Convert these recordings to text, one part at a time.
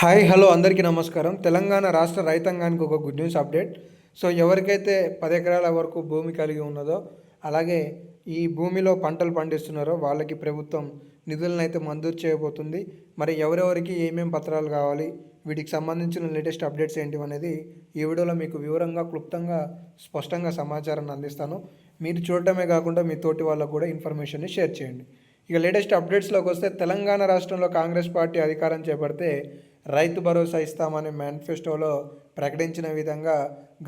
Hi hello అందరికీ నమస్కారం. తెలంగాణ రాష్ట్ర రైతాంగానికి ఒక గుడ్ న్యూస్ అప్డేట్. సో ఎవరికైతే పది ఎకరాల వరకు భూమి కలిగి ఉన్నదో అలాగే ఈ భూమిలో పంటలు పండిస్తున్నారో వాళ్ళకి ప్రభుత్వం నిధులను అయితే మంజూరు చేయబోతుంది. మరి ఎవరెవరికి ఏమేం పత్రాలు కావాలి వీటికి సంబంధించిన లేటెస్ట్ అప్డేట్స్ ఏంటి అనేది ఈ వీడియోలో మీకు వివరంగా క్లుప్తంగా స్పష్టంగా సమాచారాన్ని అందిస్తాను. మీరు చూడటమే కాకుండా మీ తోటి వాళ్ళకు కూడా ఇన్ఫర్మేషన్ని షేర్ చేయండి. ఇక లేటెస్ట్ అప్డేట్స్లోకి వస్తే తెలంగాణ రాష్ట్రంలో కాంగ్రెస్ పార్టీ అధికారం చేపడితే రైతు భరోసా ఇస్తామని మేనిఫెస్టోలో ప్రకటించిన విధంగా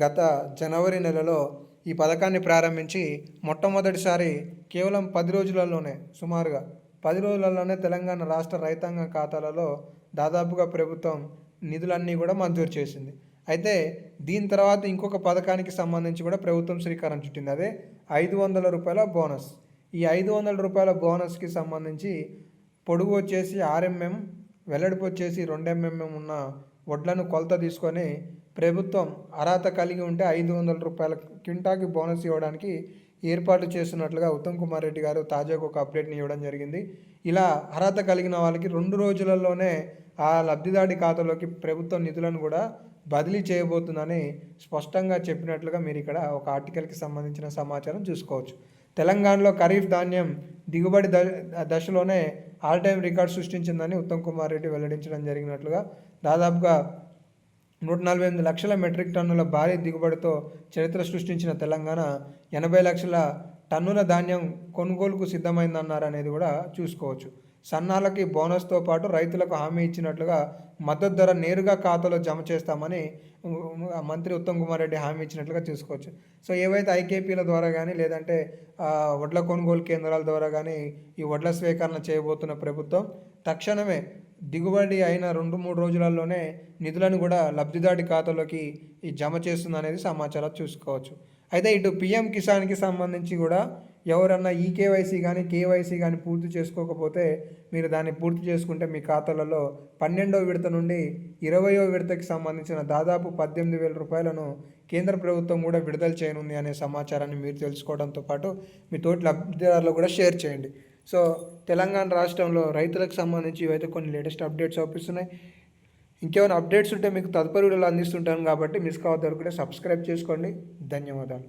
గత జనవరి నెలలో ఈ పథకాన్ని ప్రారంభించి మొట్టమొదటిసారి కేవలం పది రోజులలోనే సుమారుగా పది రోజులలోనే తెలంగాణ రాష్ట్ర రైతాంగ ఖాతాలలో దాదాపుగా ప్రభుత్వం నిధులన్నీ కూడా మంజూరు చేసింది. అయితే దీని తర్వాత ఇంకొక పథకానికి సంబంధించి కూడా ప్రభుత్వం శ్రీకారం చుట్టింది. అదే ఐదు వందల రూపాయల బోనస్. ఈ ఐదు వందల రూపాయల బోనస్కి సంబంధించి పొడుగు వచ్చేసి ఆర్ఎంఎం వెల్లడిపు వచ్చేసి రెండు ఎంఎంఎం ఉన్న వడ్లను కొలత తీసుకొని ప్రభుత్వం అర్హత కలిగి ఉంటే ఐదు వందల రూపాయల క్వింటాకి బోనస్ ఇవ్వడానికి ఏర్పాటు చేస్తున్నట్లుగా ఉత్తమ్ కుమార్ రెడ్డి గారు తాజాగా ఒక అప్డేట్ని ఇవ్వడం జరిగింది. ఇలా అర్హత కలిగిన వాళ్ళకి రెండు రోజులలోనే ఆ లబ్ధిదారి ఖాతాలోకి ప్రభుత్వం నిధులను కూడా బదిలీ చేయబోతుందని స్పష్టంగా చెప్పినట్లుగా మీరు ఇక్కడ ఒక ఆర్టికల్కి సంబంధించిన సమాచారం చూసుకోవచ్చు. తెలంగాణలో ఖరీఫ్ ధాన్యం దిగుబడి ద దశలోనే ఆల్ టైం రికార్డ్ సృష్టించిందని ఉత్తమ్ కుమార్ రెడ్డి వెల్లడించడం జరిగినట్లుగా దాదాపుగా నూట నలభై ఎనిమిది లక్షల మెట్రిక్ టన్నుల భారీ దిగుబడితో చరిత్ర సృష్టించిన తెలంగాణ ఎనభై లక్షల టన్నుల ధాన్యం కొనుగోలుకు సిద్ధమైందన్నారు అనేది కూడా చూసుకోవచ్చు. సన్నాలకి బోనస్తో పాటు రైతులకు హామీ ఇచ్చినట్లుగా మద్దతు ధర నేరుగా ఖాతాలో జమ చేస్తామని మంత్రి ఉత్తమ్ కుమార్ రెడ్డి హామీ ఇచ్చినట్లుగా చూసుకోవచ్చు. సో ఏవైతే ఐకేపీల ద్వారా కానీ లేదంటే వడ్ల కొనుగోలు కేంద్రాల ద్వారా కానీ ఈ వడ్ల స్వీకరణ చేయబోతున్న ప్రభుత్వం తక్షణమే దిగుబడి అయిన రెండు మూడు రోజులలోనే నిధులను కూడా లబ్ధిదారి ఖాతాలోకి జమ చేస్తుంది అనేది సమాచారం చూసుకోవచ్చు. అయితే ఇటు పిఎం కిసాన్కి సంబంధించి కూడా ఎవరన్నా ఈ కేవైసీ కానీ కేవైసీ కానీ పూర్తి చేసుకోకపోతే మీరు దాన్ని పూర్తి చేసుకుంటే మీ ఖాతాలలో పన్నెండవ విడత నుండి ఇరవయో విడతకి సంబంధించిన దాదాపు పద్దెనిమిది వేల రూపాయలను కేంద్ర ప్రభుత్వం కూడా విడుదల చేయనుంది అనే సమాచారాన్ని మీరు తెలుసుకోవడంతో పాటు మీ తోటి లబ్ధిదారులు కూడా షేర్ చేయండి. సో తెలంగాణ రాష్ట్రంలో రైతులకు సంబంధించి ఇవైతే కొన్ని లేటెస్ట్ అప్డేట్స్ అవుపిస్తున్నాయి ఇంకేమైనా అప్డేట్స్ ఉంటే మీకు తదుపరి వీడియోలో అందిస్తుంటాను కాబట్టి మిస్ కావద్దు కూడా సబ్స్క్రైబ్ చేసుకోండి. ధన్యవాదాలు.